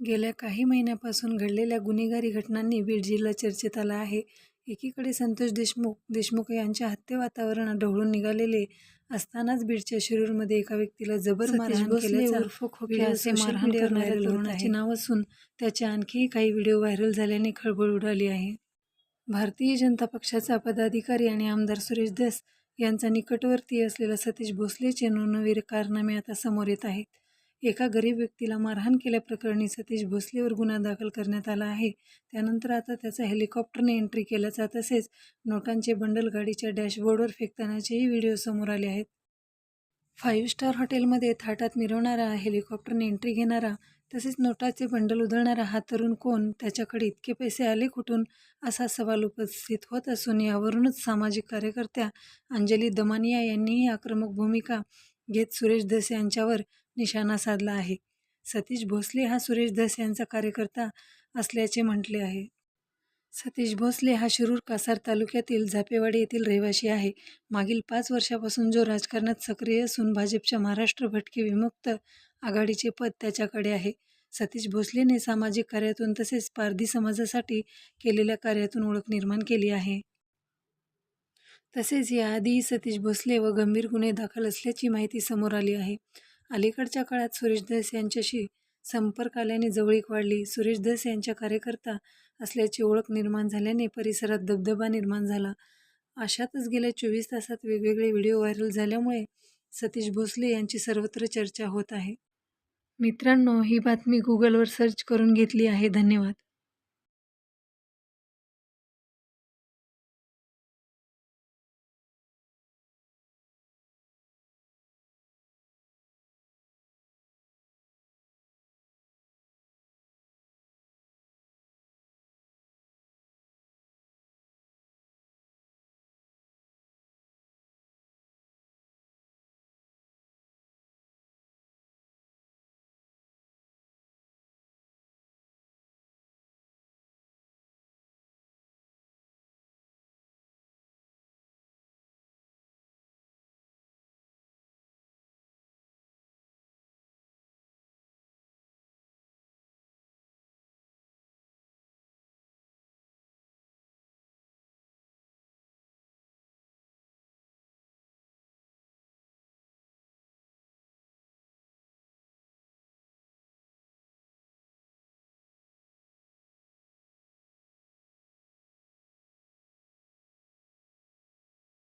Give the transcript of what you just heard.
गेल्या काही महिन्यापासून घडलेल्या गुन्हेगारी घटनांनी बीड जिल्हा चर्चेत आला आहे. एकीकडे संतोष देशमुख देशमुख यांच्या हत्या वातावरण ढवळून निघालेले असतानाच बीडच्या शिरूरमध्ये एका व्यक्तीला जबर मारहाण असे मारहाण करणाऱ्या तरुणाचे. नाव असून त्याचे आणखीही काही व्हिडिओ व्हायरल झाल्याने खळबळ उडाली आहे. भारतीय जनता पक्षाचा पदाधिकारी आणि आमदार सुरेश धस यांचा निकटवर्तीय असलेला सतीश भोसलेचे नवनवीन कारनामे आता समोर येत आहेत. एका गरीब व्यक्तीला मारहाण केल्याप्रकरणी सतीश भोसलेवर गुन्हा दाखल करण्यात आला आहे. त्यानंतर आता त्याचा हेलिकॉप्टरने एंट्री केल्याचा तसेच नोटांचे बंडल गाडीच्या डॅशबोर्डवर फेकतानाचेही व्हिडिओ समोर आले आहेत. फाईव्ह स्टार हॉटेलमध्ये थाटात मिरवणारा, हेलिकॉप्टरने एंट्री घेणारा तसेच नोटाचे बंडल उधळणारा हा तरुण कोण? त्याच्याकडे इतके पैसे आले कुठून? असा सवाल उपस्थित होत असून यावरूनच सामाजिक कार्यकर्त्या अंजली दमानिया यांनीही आक्रमक भूमिका घेत सुरेश दस यांच्यावर निशाणा साधला आहे. सतीश भोसले हा सुरेश धस यांचा कार्यकर्ता असल्याचे म्हटले आहे. सतीश भोसले हा शिरूर कासार तालुक्यातील झापेवाडी येथील रहिवासी आहे. मागील पाच वर्षापासून जो राजकारणात सक्रिय असून भाजपच्या महाराष्ट्र भटके विमुक्त आघाडीचे पद त्याच्याकडे आहे. सतीश भोसलेने सामाजिक कार्यातून तसेच पारधी समाजासाठी केलेल्या कार्यातून ओळख निर्माण केली आहे. तसेच याआधीही सतीश भोसले व गंभीर गुन्हे दाखल असल्याची माहिती समोर आली आहे. अलीकडच्या काळात सुरेश धस यांच्याशी संपर्क आल्याने जवळीक वाढली. सुरेश धस यांच्या कार्यकर्ता असल्याची ओळख निर्माण झाल्याने परिसरात दबदबा निर्माण झाला. अशातच गेल्या चोवीस तासात वेगवेगळे व्हिडिओ व्हायरल झाल्यामुळे सतीश भोसले यांची सर्वत्र चर्चा होत आहे. मित्रांनो ही बातमी गुगलवर सर्च करून घेतली आहे. धन्यवाद.